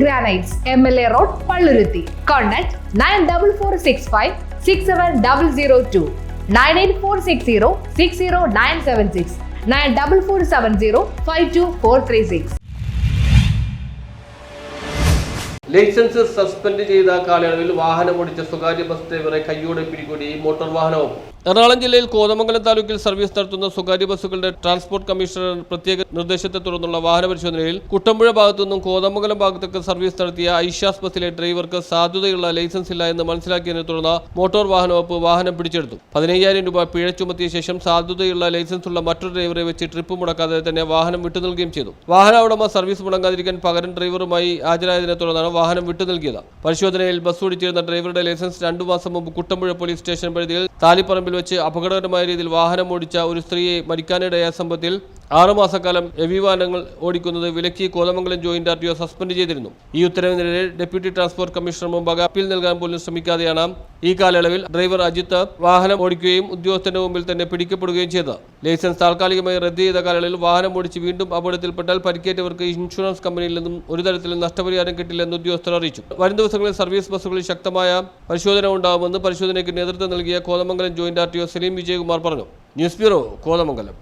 Granites M L A road Palluruthy contact nine double four six five six seven double zero two nine eight four six zero six zero nine seven six nine double four seven zero five two four three six licence suspend ചെയ്ത കാലയളവിൽ വാഹനം വാഹനമോടിച്ച സ്വകാര്യ bus ഡ്രൈവറെ കയ്യോടെ പിടികൂടി motor വാഹന വകുപ്പ് എറണാകുളം ജില്ലയിൽ കോതമംഗലം താലൂക്കിൽ സർവീസ് നടത്തുന്ന സ്വകാര്യ ബസ്സുകളുടെ ട്രാൻസ്പോർട്ട് കമ്മീഷണർ പ്രത്യേക നിർദ്ദേശത്തെ തുടർന്നുള്ള വാഹന പരിശോധനയിൽ കുട്ടമ്പുഴ ഭാഗത്തു നിന്നും കോതമംഗലം ഭാഗത്തേക്ക് സർവീസ് നടത്തിയ ഐഷാസ് ബസ്സിലെ ഡ്രൈവർക്ക് സാധ്യതയുള്ള ലൈസൻസ് ഇല്ല എന്ന് മനസ്സിലാക്കിയതിനെ തുടർന്ന് മോട്ടോർ വാഹന വകുപ്പ് വാഹനം പിടിച്ചെടുത്തു. പതിനയ്യായിരം രൂപ പിഴ ചുമത്തിയ ശേഷം സാധ്യതയുള്ള ലൈസൻസ് ഉള്ള മറ്റൊരു ഡ്രൈവറെ വെച്ച് ട്രിപ്പ് മുടക്കാതെ തന്നെ വാഹനം വിട്ടു നൽകുകയും ചെയ്തു. വാഹന ഉടമ സർവീസ് മുടങ്ങാതിരിക്കാൻ പകരം ഡ്രൈവറുമായി ഹാജരായതിനെ തുടർന്നാണ് വാഹനം വിട്ടു നൽകിയത്. പരിശോധനയിൽ ബസ് ഓടിച്ചിരുന്ന ഡ്രൈവറുടെ ലൈസൻസ് രണ്ടു മാസം മുമ്പ് കുട്ടമ്പുഴ പോലീസ് സ്റ്റേഷൻ പരിധിയിൽ താലിപ്പറമ്പിൽ വെച്ച് അപകടകരമായ രീതിയിൽ വാഹനം ഓടിച്ച ഒരു സ്ത്രീയെ മരിക്കാനിടയായ സംഭവത്തിൽ ആറുമാസക്കാലം എവിവാനങ്ങൾ ഓടിക്കുന്നത് വിലക്കി Kothamangalam joint R T O suspend ചെയ്തിരുന്നു. ഈ ഉത്തരവിനെതിരെ ഡെപ്യൂട്ടി ട്രാൻസ്പോർട്ട് കമ്മീഷണർ മുമ്പാകെ അപ്പീൽ നൽകാൻ പോലും ശ്രമിക്കാതെയാണ് ഈ കാലയളവിൽ ഡ്രൈവർ അജിത്ത് വാഹനം ഓടിക്കുകയും ഉദ്യോഗസ്ഥന്റെ മുമ്പിൽ തന്നെ പിടിക്കപ്പെടുകയും ചെയ്തത്. ലൈസൻസ് താൽക്കാലികമായി റദ്ദ് ചെയ്ത കാലയളവിൽ വാഹനം ഓടിച്ച് വീണ്ടും അപകടത്തിൽപ്പെട്ടാൽ പരിക്കേറ്റവർക്ക് ഇൻഷുറൻസ് കമ്പനിയിൽ നിന്നും ഒരു തരത്തിലും നഷ്ടപരിഹാരം കിട്ടില്ലെന്ന് ഉദ്യോഗസ്ഥർ അറിയിച്ചു. വരും ദിവസങ്ങളിൽ സർവീസ് ബസ്സുകളിൽ ശക്തമായ പരിശോധന ഉണ്ടാകുമെന്ന് പരിശോധനയ്ക്ക് നേതൃത്വം നൽകിയ Kothamangalam joint R T O Saleem Vijayakumar പറഞ്ഞു. News bureau Kothamangalam.